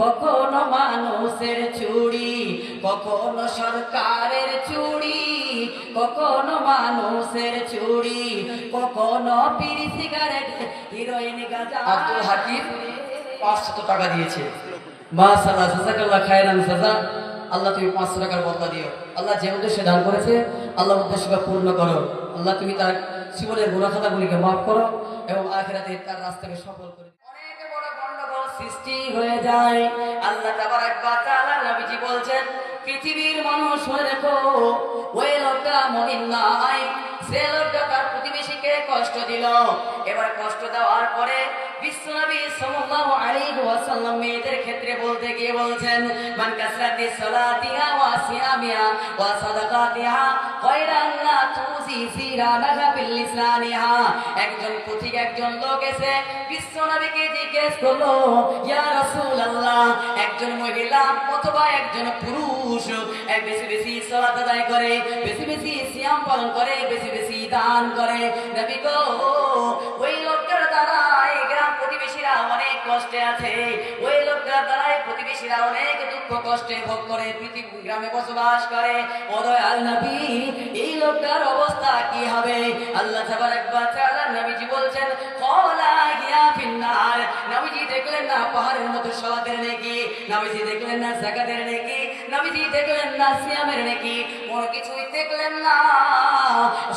কখনো মানুষের চুরি, কখনো সরকারের চুরি, কখনো মানুষের চুরি, কখনো বিড়ি, সিগারেট, হিরোইন, গাজা। আব্দুল হাকিম পাঁচশত টাকা দিয়েছে। মাশাআল্লাহ জাযাকাল্লাহ খায়রান জাযা আল্লাহ, তুমি পাঁচশো টাকার বদলা দিও। আল্লাহ যে উদ্দেশ্যে দান করেছে আল্লাহ উদ্দেশ্যকে পূর্ণ করো। আল্লাহ, তুমি তার জীবনের গুণাখাতাগুলিকে মাফ করো এবং আখেরাতে তার রাস্তাকে সফল করে সৃষ্টি হয়ে যায়। আল্লাহ তাআলা নবীজি বলছেন, পৃথিবীর মানুষ হয়ে দেখো ওই লোকটা মমিন নয় সে লোকটা তার প্রতিবেশীকে কষ্ট দিল। এবার কষ্ট দেওয়ার পরে বিশ্বনবী সাল্লাল্লাহু আলাইহি ওয়াসাল্লাম মেয়েদের ক্ষেত্রে বলতে গিয়ে বলছেন, মান কাসরাতি ওয়া ওয়া তুজি বিল একজন পথিক একজন লোক এসে বিশ্বনবীকে জিজ্ঞেস করল, ইয়া রাসূলুল্লাহ, একজন মহিলা অথবা একজন পুরুষ বেশি বেশি সালাত আদায় করে, বেশি বেশি সিয়াম পালন করে, বেশি বেশি দান করে? নবী গো, ওই লোকটার দ্বারা এই গ্রাম প্রতিবেশীরা অনেক কষ্টে আছে। ওই লোকটার দ্বারা এই প্রতিবেশীরা অনেক দুঃখ কষ্টে ভোগ করে, পৃথিবী গ্রামে বসবাস করে। এই লোকটার অবস্থা কি হবে? আল্লাহ ওয়া তাআলা নবীজি বলছেন নবীজি দেখলেন না পাহাড়ের মতো সালাতের নেকি, নবীজি দেখলেন না যাকাতের নেকি। নবীজি দেখলেন না, সিয়ামের নেকি। কোন কিছুই দেখলেন না।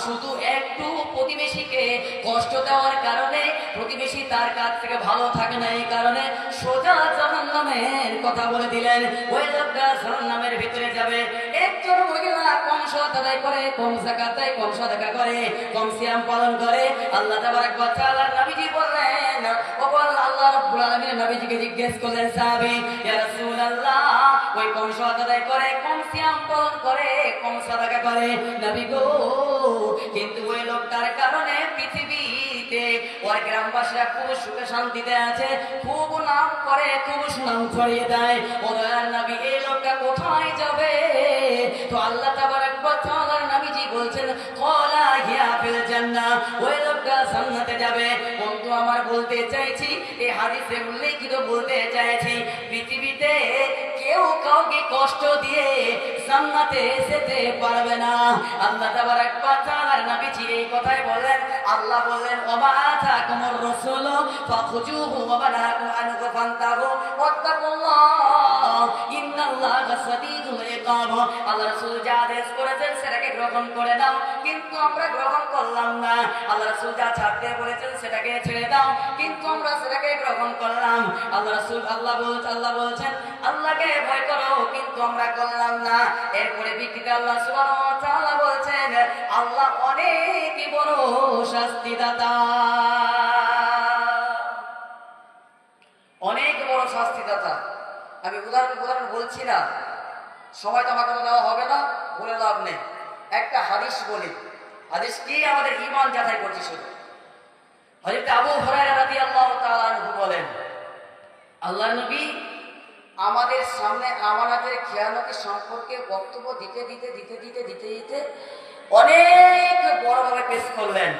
শুধু একটু প্রতিবেশীকে কষ্ট দেওয়ার কারণে, প্রতিবেশী তার কাছ থেকে ভালো থাকে না, এই কারণে সোজা জাহান্নামের কথা বলে দিলেন। ওই লোকটা জাহান্নামের ভিতরে যাবে। একজন মহিলা কম সৎ আদায় করে, কম জাকাত দেয়, কম সাদাকা করে, কম সিয়াম পালন করে। আল্লাহ তাবারাক ওয়া তাআলা নবীজি বললেন ও আল্লাহ আল্লাহ রাব্বুল আলামিন নবীজিকে জিজ্ঞেস করলেন, সাহাবী, ইয়া রাসূলুল্লাহ ওই কম সদায় করে কম শ্যাম পালন করে কম সাদাকা করে? নবী গো, কিন্তু ওই লোকটার কারণে পৃথিবীতে ওর গ্রামবাসীরা খুব সুখে শান্তিতে আছে, খুব নাম করে, খুব সুনাম ছড়িয়ে দেয়। ও নাম নবী ফিল আমার বলতে চাইছি এই হাদিসে উল্লেখিত বলতে চাইছি, পৃথিবীতে কেউ কাউকে কষ্ট দিয়ে জান্নাতে যেতে পারবে না। আল্লাহ তাবারাক ওয়া তাআলার এই কথাই বলেন। আল্লাহ বললেন, ওমা আতাকুমুর রাসূল ফাখুজুহু ওয়া বানাকুম আনহু ফান্তাহু ওয়াত্তাকুল্লাহ। ইন্নাল্লাহা সাদীদুল আল্লাহ রাসূল যা আদেশ করেছেন সেটাকে গ্রহণ করে নাও কিন্তু আমরা গ্রহণ করলাম না। আল্লাহ রাসূল যা ছাড়তে বলেছেন সেটাকে ছেড়ে দাও, কিন্তু আমরা সেটাকে গ্রহণ করলাম। আল্লাহ রাসূল আল্লাহ বলছেন আল্লাহ বলছেন, আল্লাহকে ভয় করো, কিন্তু আমরা করলাম না। এরপরে বিকৃত আল্লাহ তাআলা বলছেন, আল্লাহ অনেক বড় শাস্তিদাতা। অনেক বড় শাস্তিদাতা। আমি উদাহরণ উদাহরণ বলছি না। সময় তো আমাকে দেওয়া হবে না, বলে লাভ নেই। একটা হাদিস বলি। হাদিস কি? আমাদের ইমান যাচাই করছি শুধু। হযরত আবু হুরায়রা রাদিয়াল্লাহু তাআলা আনহু বলেন, আল্লাহ নবী, আমাদের সামনে আমানাতের খেয়ানতি সম্পর্কে বক্তব্য দিতে দিতে দিতে দিতে দিতে দিতে অনেক বড়ভাবে পেশ করলেন।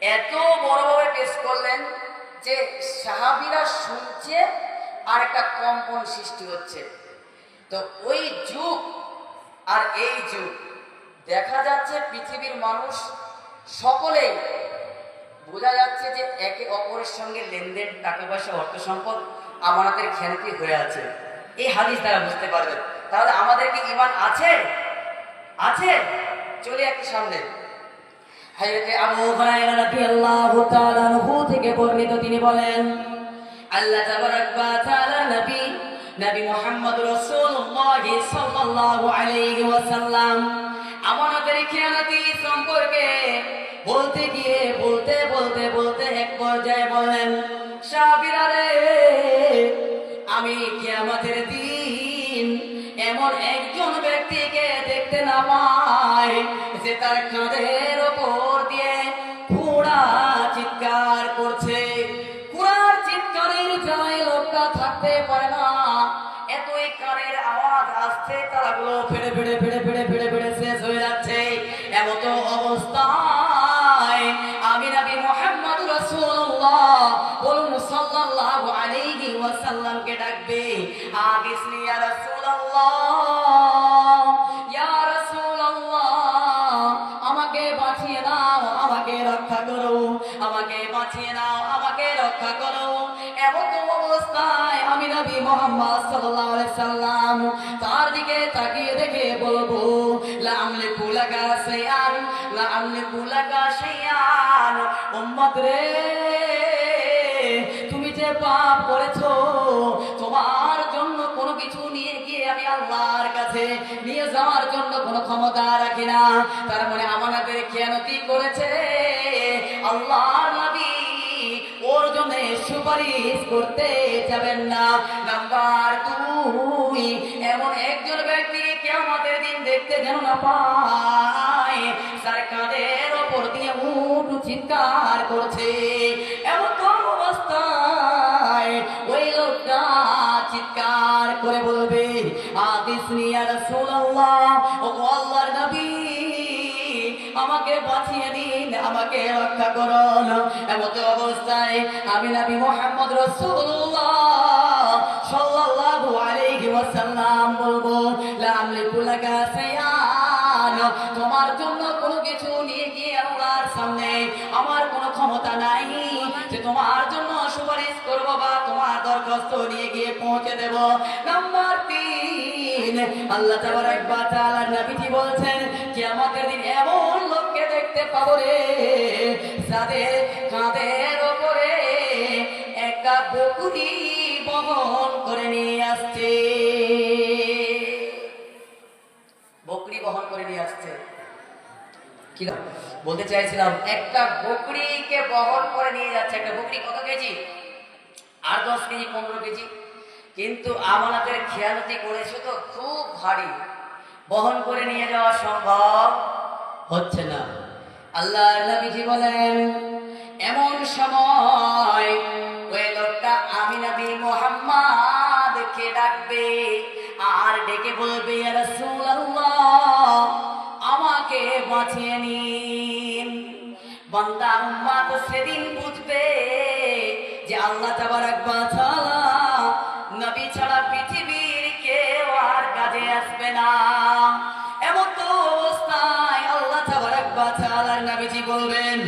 এত বড়ভাবে পেশ করলেন যে সাহাবিরা শুনছে আর একটা কম্পন সৃষ্টি হচ্ছে। তো ওই যুগ আর এই যুগ দেখা যাচ্ছে পৃথিবীর মানুষ সকলেই। বোঝা যাচ্ছে যে একে অপরের সঙ্গে লেনদেন, টাকা পয়সা, অর্থ সম্পদ আমাদের খেয়ালতি হয়ে আছে। এই হাদিস তারা বুঝতে পারবেন। তাহলে আমাদের কি ইমান আছে? আছে? চলে একটু সামনে। থেকে বর্ণিত তিনি বলেন, আল্লাহ নবী আমাদের খেয়ানতি সম্পর্কে বলতে গিয়ে বলতে বলতে বলতে এক পর্যায়ে বলেন সাবিরারে আমি কিয়ামতের দিন এমন একজন ব্যক্তিকে দেখতে না পাই যে তার কাঁধের ওপর লাকা শাইআন আমলে লাকা শাইআন উম্মত রে, তুমি যে পাপ করেছ, তোমার জন্য কোনো কিছু নিয়ে গিয়ে আমি আল্লাহর কাছে নিয়ে যাওয়ার জন্য কোনো ক্ষমতা রাখি না। তার মানে আমাদের খেয়ানতি করেছে? জন্য সুপারিশ করতে যাবেন না। নাম্বার দুই, এমন একজন ব্যক্তি কেমতের দিন দেখতে যেন না পায় তার কাঁধের ওপর দিয়ে উঠ চিৎকার করছে। এমন তো অবস্থায় ওই লোকটা চিৎকার করে বলবে আদিস ইয়া রাসূলুল্লাহ আমাকে বাঁচিয়ে দিন, আমাকে রক্ষা করুন এমত অবস্থায় আমি নবী মোহাম্মদ রাসূলুল্লাহ সাল্লাল্লাহু আলাইহি ওয়াসাল্লাম বলব, লা আমলিকু লাকা শাইআন তোমার জন্য কোনো কিছু নিয়ে গিয়ে আল্লাহর সামনে আমার কোনো ক্ষমতা নাই। যে তোমার জন্য সুপারিশ করব বা তোমার দরখাস্ত নিয়ে গিয়ে পৌঁছে দেব। নাম্বার তিন, আল্লাহ তাবারাক ওয়া তাআলা নবীজি বলছেন আমাদের দিন এমন লোককে দেখতে পাবো রে যাদের কাঁধের ওপরে একটা বকুরি বহন করে নিয়ে আসছে। বকরি বহন করে নিয়ে আসছে। কি বলতে চাইছিলাম, একটা বকরিকে বহন করে নিয়ে যাচ্ছে। একটা বকরি কত কেজি? আর দশ কেজি, পনেরো কেজি। কিন্তু আমাদের খেয়ালতি করেছে তো, খুব ভারী। বহন করে নিয়ে যাওয়া সম্ভব হচ্ছে না। আল্লাহ নবীজি বলেন, এমন সময় ওই লোকটা আমি নবী মোহাম্মদকে ডাকবে আর ডেকে বলবে আমাকে বাঁচিয়ে নিন। বান্দা উম্মাত সেদিন বুঝবে যে আল্লাহ তাবারাক ওয়া তাআলা বলবেন,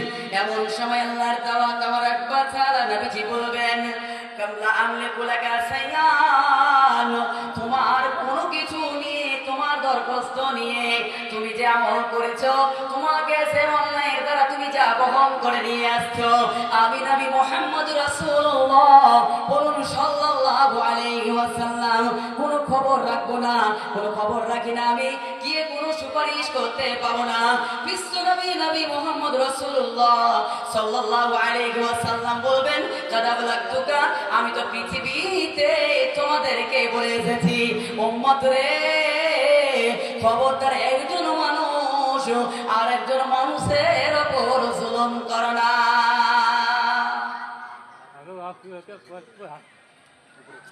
এমন সময় আল্লাহর তাওয়া তাবারাক একবার ছাড়া নবীজি বলবেন, কামলা আমলে কোলাকা সাইয়ান, তোমার কোনো কিছু নিয়ে তোমার দরখাস্ত নিয়ে তুমি যে আমল করেছ করে নিয়ে আসছো। আমি নবী মোহাম্মদ রাসূলুল্লাহ বলুন সাল্লাল্লাহু আলাইহি ওয়াসাল্লাম, কোনো খবর রাখব না, কোনো খবর রাখি না আমি, গিয়ে কোনো সুপারিশ করতে পাবো না। বিশ্ব নবী নবী মোহাম্মদ রাসূলুল্লাহ সাল্লাল্লাহু আলাইহি ওয়াসাল্লাম বলবেন কাদাবলাতুকা আমি তো পৃথিবীতে তোমাদেরকে বলে এসেছি, উম্মত রে, খবরদার একজন মানুষ আর একজন মানুষের জুলুম করো না।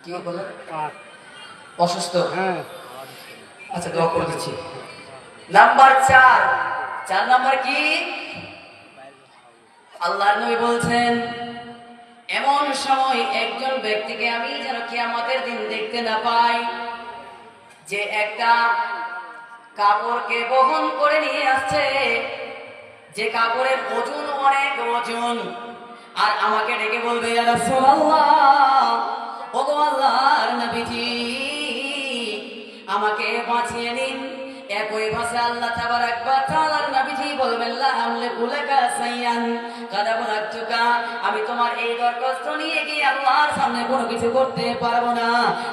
কি বলে? অসুস্থ? হ্যাঁ। আচ্ছা দোয়া করে দিচ্ছি। নাম্বার চার। চার নাম্বার কি? আল্লাহর নবী বলছেন এমন সময় একজন ব্যক্তিকে আমি যেন কি আমাদের দিন দেখতে না পাই যে একটা কাপড়কে বহন করে নিয়ে আসছে যে কাপড়ের ওজন অনেক ওজন। আর আমাকে ডেকে বলবে আমাকে বাঁচিয়ে নিন। একই ভাষা আল্লাহ ওয়া তাআলার নবীজি বলবেন কাদা আমি তোমার এই দরখাস্ত নিয়ে গিয়ে আল্লাহর সামনে কোনো কিছু করতে পারব না।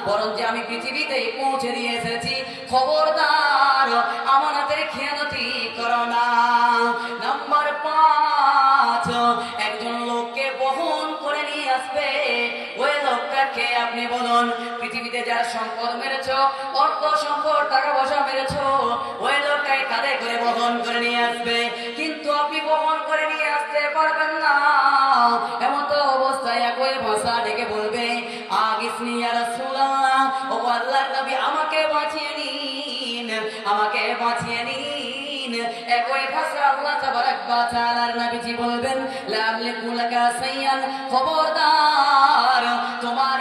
বরং যে আমি পৃথিবীতে পৌঁছে দিয়ে এসেছি। খবরদার আমার আমানতের খেয়ানতি করো না। সম্পদ মেরেছ অর্থ সম্পদ টাকা পয়সা মেরেছ। ওই লোকটাকে কাঁধে করে বহন করে নিয়ে আসবে। কিন্তু আপনি বহন করে নিয়ে আসতে পারবেন না। এমন তো অবস্থায় একই ভাষা ডেকে বলবে আগিসনি রাসূলুল্লাহ, ও আল্লাহর নবী আমাকে বাঁচিয়ে নিন, আমাকে বাঁচিয়ে নিন। বলবেন লা আমলিকু লাকা খবরদার, তোমার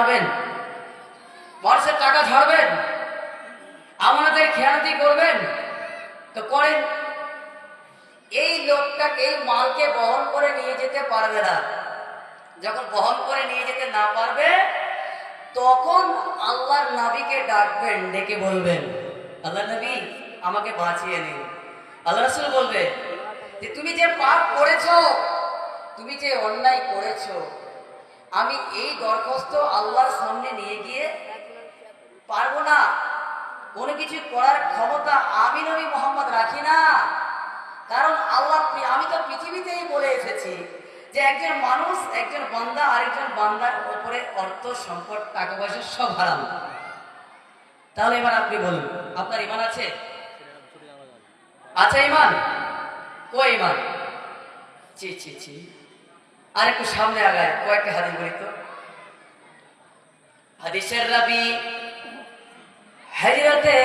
মারবেন মানুষের টাকা ঝাড়বেন আমাদের খেয়ালতি করবেন। তো করেন। এই লোকটাকে এই মালকে বহন করে নিয়ে যেতে পারবে না। যখন বহন করে নিয়ে যেতে না পারবে, তখন আল্লাহর নবীকে ডাকবেন, ডেকে বলবেন আল্লাহ নবী, আমাকে বাঁচিয়ে নিন আল্লাহ রসুল বলবে, যে তুমি যে পাপ করেছ, তুমি যে অন্যায় করেছ আমি এই দরখাস্ত আল্লাহর সামনে নিয়ে গিয়ে পারব না। কোনো কিছু করার ক্ষমতা আমি নবী মোহাম্মদ রাখি না। কারণ আল্লাহ আমি তো পৃথিবীতেই বলে এসেছি যে একজন মানুষ, একজন বান্দা আরেকজন বান্দার উপরে অর্থ, সম্পদ, টাকা পয়সা সব হারাম। তাহলে এবার আপনি বলুন, আপনার ইমান আছে? আচ্ছা ইমান কই ইমান ছি ছি ছি। আর একটু সামনে আগায়, কয়েকটা হাদিস বলি তো। হাদিসের রাবি হযরতে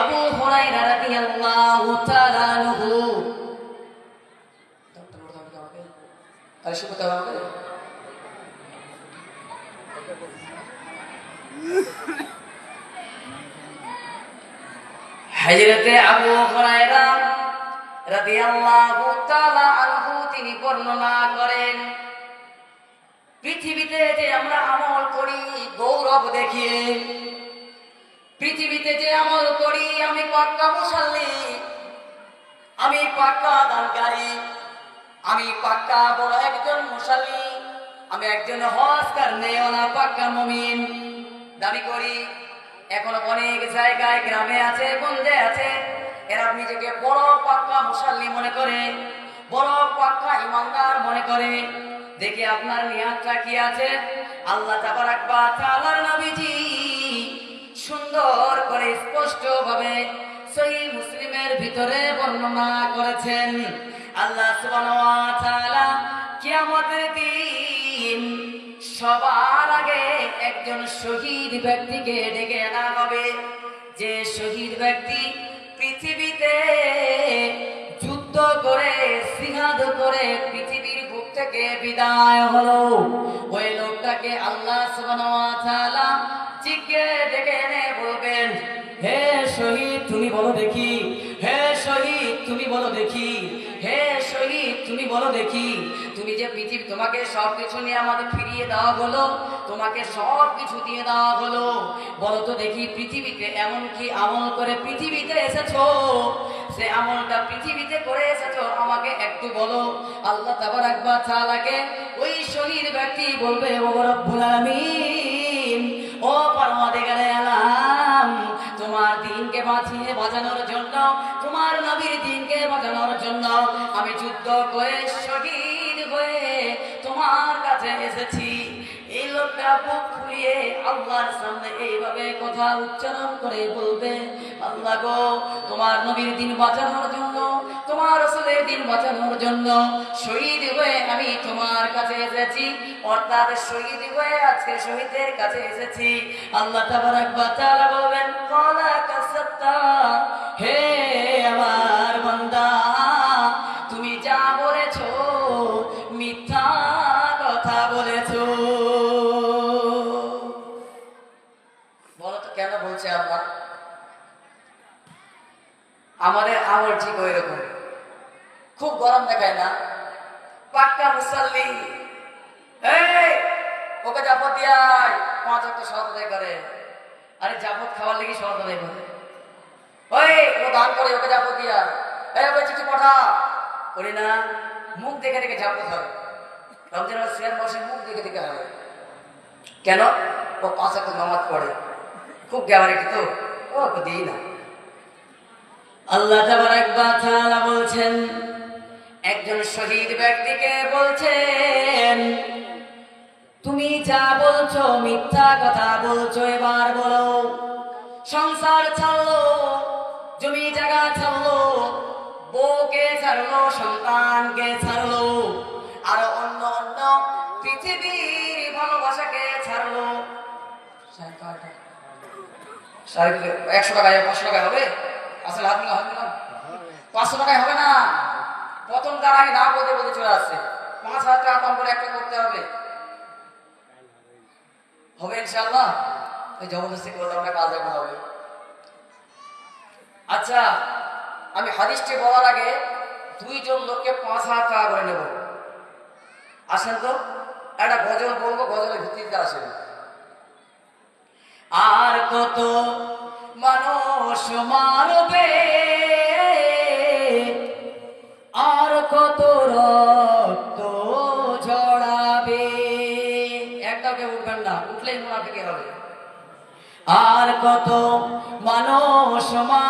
আবু হুরায়রা রাদিয়াল্লাহু তাআলা আনহু। তাহলে হযরতে আবু হুরায়রা রাদিয়াল্লাহু তাআলা আনহু তিনি বর্ণনা করেন। পৃথিবীতে যে আমরা আমল করি, গৌরব দেখিয়ে। পৃথিবীতে যে আমল করি, আমি পাক্কা মুসাল্লি, আমি পাক্কা দানকারী, আমি পাক্কা বড় একজন মুসাল্লি, আমি একজন হজকার নেওয়ালা পাক্কা মমিন। দাবি করি, এখন অনেক জায়গায় গ্রামে আছে গঞ্জে আছে। এরা নিজেকে বড় পাক্কা মুসাল্লি মনে করে, বড় মনে করে, দেখি আপনার নিয়াতটা কি আছে? আল্লাহ তাআলার নবীজি সুন্দর করে স্পষ্ট ভাবে সহি মুসলিমের ভিতরে বর্ণনা করেছেন। আল্লাহ কিয়ামতের দিন সবার আগে একজন শহীদ ব্যক্তিকে ডেকে আনা হবে। যে শহীদ ব্যক্তি পৃথিবীতে যুদ্ধ করে সিহাদ করে পৃথিবীর বুক থেকে বিদায় হলো। ওই লোকটাকে আল্লাহ জিজ্ঞে ডেকে এনে বলবেন, হে শহীদ, তুমি বলো দেখি। হে শহীদ, তুমি বলো দেখি। হে শহীদ, তুমি বলো দেখি। তুমি যে পৃথিবী, তোমাকে সব কিছু নিয়ে আমাদের ফিরিয়ে দেওয়া হলো, তোমাকে সব কিছু দিয়ে দেওয়া হলো। বলো তো দেখি, পৃথিবীতে এমন কি আমল করে পৃথিবীতে এসেছ? সে আমলটা পৃথিবীতে করে এসেছ আমাকে একটু বলো। আল্লাহ তাবার একবার তাআলাকে ওই শহীদ ব্যক্তি বলবে, ও রব্বুল আলামিন, ও পরমাধিকারে আলাম, তোমার দিনকে বাঁচিয়ে বাঁচানোর জন্য, তোমার নবীর দিনকে বাঁচানোর জন্য আমি যুদ্ধ করে শহীদ হয়ে তোমার কাছে এসেছি। এই লোকটা বুক খুলিয়ে আল্লাহর সামনে এইভাবে কথা উচ্চারণ করে বলবে, আল্লাহ গো, তোমার নবীর দিন বাঁচানোর জন্য, তোমার রসুলের দিন বাঁচানোর জন্য শহীদ হয়ে আমি তোমার কাছে এসেছি, অর্থাৎ শহীদ হয়ে আজকে শহীদের কাছে এসেছি। আল্লাহ তাবারাক তাআলা বলবেন ক্বালা কাসাত্তা হে আমার বান্দা আমাদের আমল ঠিক ওই রকম খুব গরম দেখায় না। পাক্কা মুসাল্লি। ওকে জাপত দিয়াই পাঁচ অক্ট সহজ আদায় করে। আরে জাপত খাওয়ার লেগে সহজ আদায় করে। ওই, ও দান করে ওকে জাপত দিয়া এই, ওকে চিঠি পাঠা। করি না, মুখ দেখে দেখে জাপত হয়। রমজান সিয়াম মাসে মুখ দেখে দেখে হয়। কেন? ও পাঁচ অক্ট নামাজ পড়ে। খুব গ্যাবারিটি তো। ও দিই না। আল্লাহ বলছেন, একজন শহীদ ব্যক্তিকে বলছেন, তুমি যা বলছো, মিথ্যা কথা বলছো, এবার বলো। সংসার ছাড়লো, জমি জায়গা ছাড়লো, বউকে ছাড়লো, সন্তানকে ছাড়লো, আর অন্য অন্য পৃথিবীর ভালোবাসাকে ছাড়লো। একশো টাকায় পাঁচশো টাকায় হবে? আসলে হাত মিলা হাত মিলা পাঁচশো টাকায় হবে না। প্রথম তার আগে না বলতে বলতে চলে আসছে। পাঁচ হাজার টাকা কম করে একটা করতে হবে। হবে ইনশাআল্লাহ? ওই জবরদস্তি করলে আমরা কাজ দেখা হবে আচ্ছা আমি হাদিসটি বলার আগে দুইজন লোককে পাঁচ হাজার টাকা করে নেব। আসেন তো, একটা গজল বলব, গজলের ভিত্তিতে আসেন। আর কত মানুষ মারবে। আর কত রক্ত ঝড়াবে একটাকে উঠবেন না, উঠলেই থেকে হবে আর কত মানুষ মারবে।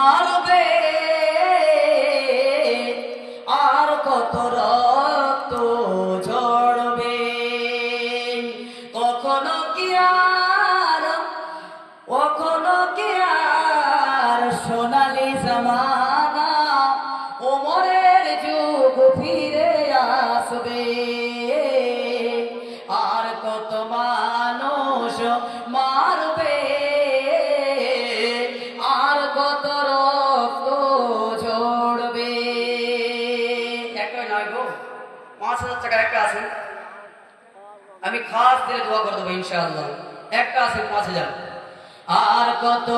ইনশাআল্লাহ। একটা আছে পাঁচ হাজার। আর কত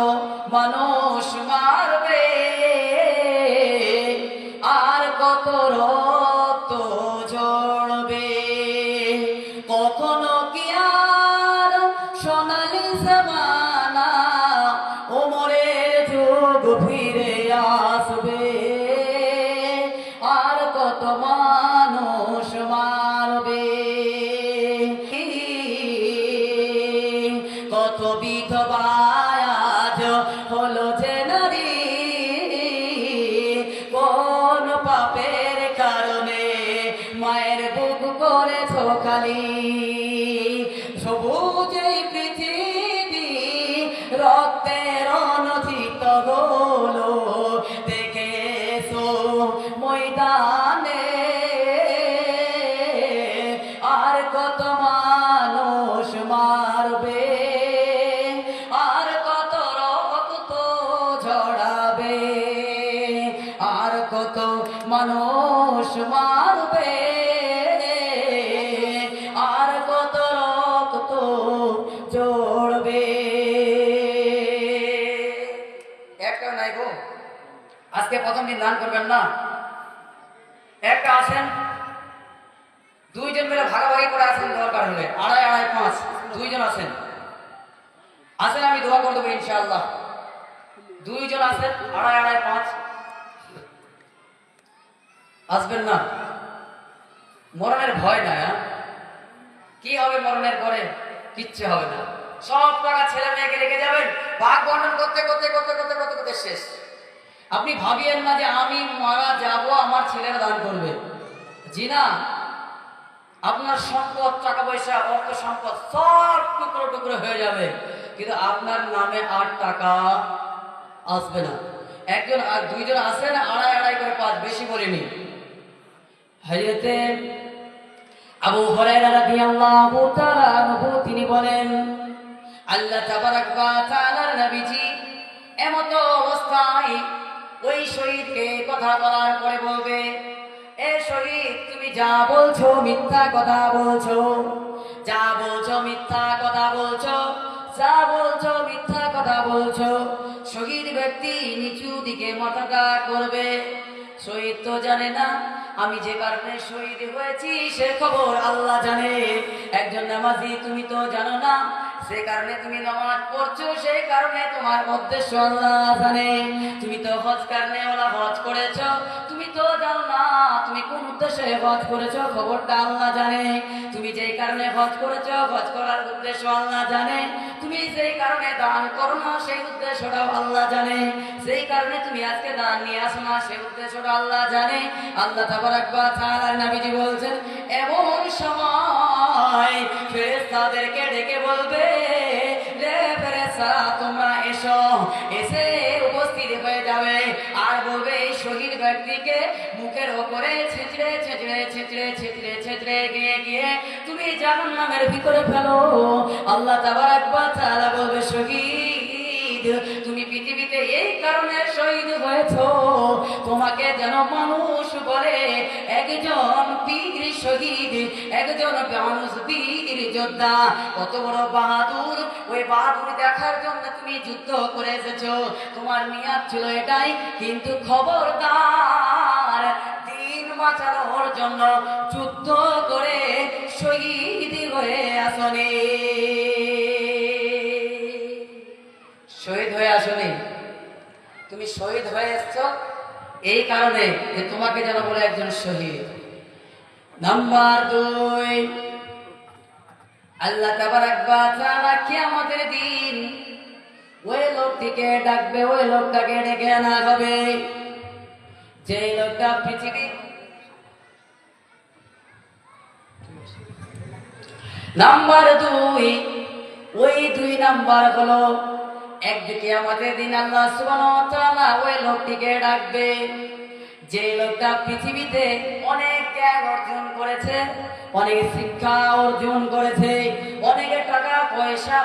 মানুষ মারবে? আর কত রক্ত ঝরবে? কখনো কি আর সোনালি জামানা ওমরের যুগ ফিরে আসবে? মানুষ মারবে আর কত রক্ত জড়বে একটা নাই গো। আজকে প্রথম দিন দান করবেন না। একটা আসেন দুইজন মিলে ভাগাভাগি করে আসেন দরকার হলে। আড়াই আড়াই, পাঁচ। দুইজন আসেন আসেন আমি দোয়া করে দেবো ইনশাআল্লাহ। দুইজন আসেন আড়াই আড়াই, পাঁচ। আসবেন না। মরণের ভয় নাই হ্যাঁ? কি হবে মরণের পরে? কিচ্ছু হবে না। সব টাকা ছেলে মেয়েকে রেখে যাবেন। ভাগ বর্ণন করতে করতে করতে করতে করতে করতে শেষ। আপনি ভাবিয়েন না যে আমি মারা যাব, আমার ছেলেরা দান করবে। জি না। আপনার সম্পদ, টাকা পয়সা, অর্থ সম্পদ সব টুকরো টুকরো হয়ে যাবে। কিন্তু আপনার নামে আর টাকা আসবে না। একজন আর দুইজন আসেন, আড়াই আড়াই করে পাঁচ, বেশি বলিনি। হজরতে আবু হুরায়রা রাদিয়াল্লাহু তাআলা আনহু, তিনি বলেন, আল্লাহ তাবারাক ওয়া তাআলার নবীজি এমত অবস্থায় ওই শহীদকে কথা বলার পরে বলবে, এ শহীদ, তুমি যা বলছো মিথ্যা কথা বলছো, যা বলছো মিথ্যা কথা বলছো, যা বলছো মিথ্যা কথা বলছো, শহীদ ব্যক্তি নিচু দিকে মাথাটা করবে, শহীদ তো জানে না আমি যে কারণে শহীদ হয়েছি, সে খবর আল্লাহ জানে। একজন নামাজি, তুমি তো জানো না সে কারণে তুমি নামাজ সেই কারণে হজ কারণে হজ করার উদ্দেশ্য আল্লাহ জানে। তুমি যেই কারণে দান করো না, সেই উদ্দেশ্যটাও আল্লাহ জানে। সেই কারণে তুমি আজকে দান নিয়ে আসো না, সেই উদ্দেশ্যটা আল্লাহ জানে। আল্লাহ ওয়া তাআলা নবীজি বলছেন, এমন সময় ফেরেশতাদেরকে ডেকে বলবে রে ফেরেশতা, তোমরা এসো। এসে উপস্থিত হয়ে যাবে। আর বলবে, এই শহীদ ব্যক্তিকে মুখের ওপরে ছেঁচড়ে ছেঁচড়ে ছেত্রে ছেত্রে ছেত্রে গিয়ে গিয়ে তুমি জাহান্নামের ভিতরে ফেলো। আল্লাহ তাবারাক ওয়া তাআলা বলবে, শহীদ এই কারণে শহীদ হয়েছ। তোমাকে যেন মানুষ বলে, একজন বীর শহীদ, একজন মানুষ বীর যোদ্ধা। কত বড় বাহাদুর, ওই বাহাদুর দেখার জন্য তুমি যুদ্ধ করে এসেছ। তোমার মেয়াদ ছিল এটাই, কিন্তু খবরদার দিন বাঁচানোর জন্য যুদ্ধ করে শহীদ হয়ে আসনে। শহীদ হয়ে আসনি? তুমি শহীদ হয়ে এসছো এই কারণে যে তোমাকে যেন বলে একজন শহীদ। নাম্বার দুই, আল্লাহ তাবারাক তাআলা কিয়ামতের দিন ওই লোকটিকে ডাকবে, ওই লোকটাকে ডেকে আনা হবে। যে লোকটা পৃথিবী নাম্বার দুই, ওই দুই নাম্বার হলো একদিকে আমাদের দিন আল্লাহ সুবহানাহু ওই লোকটিকে ডাকবে। যে লোকটা পৃথিবীতে অনেক জ্ঞান অর্জন করেছে, অনেক শিক্ষা অর্জন করেছে, অনেক টাকা, পয়সা,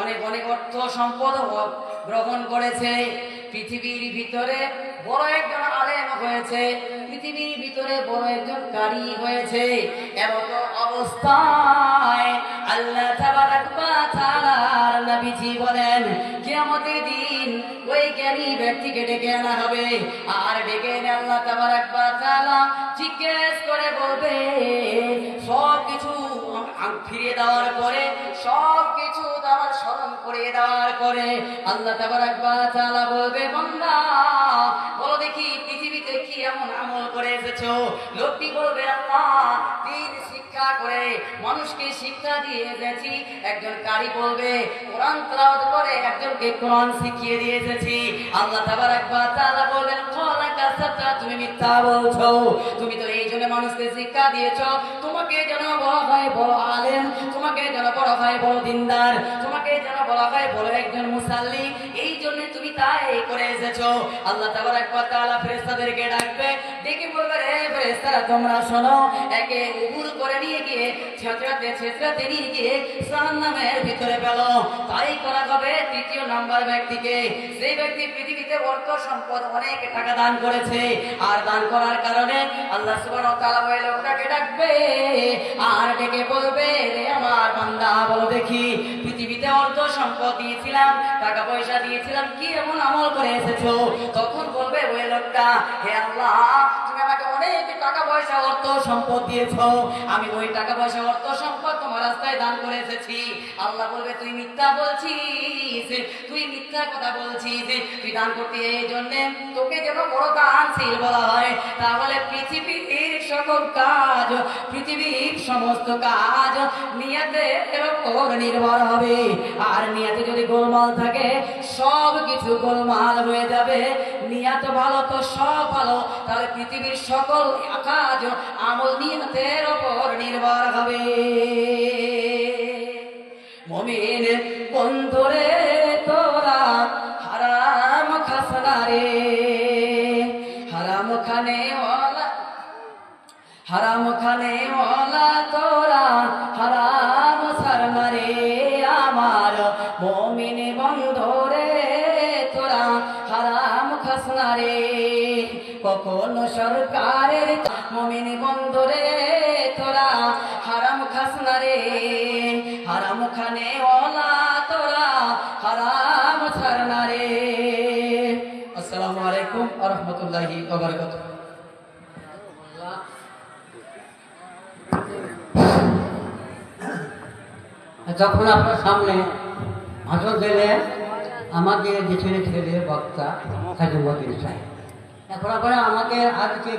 অনেক অনেক অর্থ সম্পদ গ্রহণ করেছে। পৃথিবীর ভিতরে বড় একজন আলেম হয়েছে, পৃথিবীর ভিতরে বড় একজন কারি হয়েছে এমন অবস্থায় আল্লাহ তাআলার নবীজি বলেন, কিয়ামতের দিন ওই জ্ঞানী ব্যক্তিকে ডেকে আনা হবে। আর ডেকে আল্লাহ তাবারাক জিজ্ঞেস করে বলবে সব ফিরিয়ে দেওয়ার পরে সব কিছু তার স্মরণ করে দেওয়ার পরে আল্লাহ তাবারাক ওয়া তাআলা বলবে, বান্দা, বলো দেখি পৃথিবীতে কি এমন আমল করে এসেছ? লোকটি বলবে, আল্লাহ শিক্ষা করে, মানুষকে শিক্ষা দিয়ে এসেছি। একজন কারি বলবে, কোরআন তেলাওয়াত করে একজনকে কোরআন শিখিয়ে দিয়ে এসেছি। আল্লাহ তাবারাক ওয়া তাআলা বলবেন কলা কাসাতা তুমি মিথ্যা বলছো। তুমি তো এই জন্য মানুষকে শিক্ষা দিয়েছ। তোমাকে যেন বলা হয় বড় আলেম, তোমাকে যেন বলা হয় বড় দিনদার, তোমাকে যেন বলা হয় বড় একজন মুসাল্লি, এই জন্য তুমি তাই করে এসেছ। আল্লাহ তাবারাক ওয়া তাআলা ফেরেশতাদেরকে ডাকবে ডেকে বলবে রে ফেরেশতারা, তোমরা শোনো। একে উবুর করে নিয়ে গিয়ে ছেঁচড়াতে ছেঁচড়াতে নিয়ে গিয়ে জাহান্নামের ভিতরে পেল। তাই করা হবে তৃতীয় নাম্বার ব্যক্তিকে। সেই ব্যক্তি পৃথিবীতে অর্থ সম্পদ অনেক টাকা দান করেছে, আর দান করার কারণে আল্লাহ সুবহানাহু ওয়া তাআলা ওই লোকটাকে ডাকবে আর ডেকে বলবে, রে আমার বান্দা, বলো দেখি, পৃথিবীতে অর্থ সম্পদ দিয়েছিলাম, টাকা পয়সা দিয়েছিলাম, কি এমন আমল করে এসেছ? তখন বলবে, ওই লোকটা, হে আল্লাহ টাকা পয়সা, অর্থ সম্পদ আমি ওই টাকা পয়সা, অর্থ সম্পদ তোমার রাস্তায় দান করে এসেছি। তুই মিথ্যা তুই কথা বলছিস, তুই দান এই জন্যে তোকে যেন বড় দানশীল বলা হয়। তাহলে পৃথিবীর সকল কাজ, পৃথিবীর সমস্ত কাজ নিয়াতের উপর নির্ভর হবে। আর নিয়াতে যদি গোলমাল থাকে সব কিছু গোলমাল হয়ে যাবে। নিয়াত ভালো তো সব ভালো, তাহলে পৃথিবীর সকল কাজ আমল নিয়তের ওপর নির্ভর হবে। হারাম খানে ওয়ালা তোরা, হারাম সারমারে আমার মমিন বন্ধরে তোরা, হারাম খাসনা রে। কখনো সরকারের মমিন বন্ধরে তোরা, হারাম খাসনা রে। হারাম খানে ওলা তোরা, হারাম ছাড়না রে আসসালামু আলাইকুম আ রহমতুল্লাহি যখন আপনার সামনে ভাষণ দিলে, আমাকে যে ছেলে ছেলে বক্তা সাজুবাদ চাই এখন আপনারা আমাকে আজকে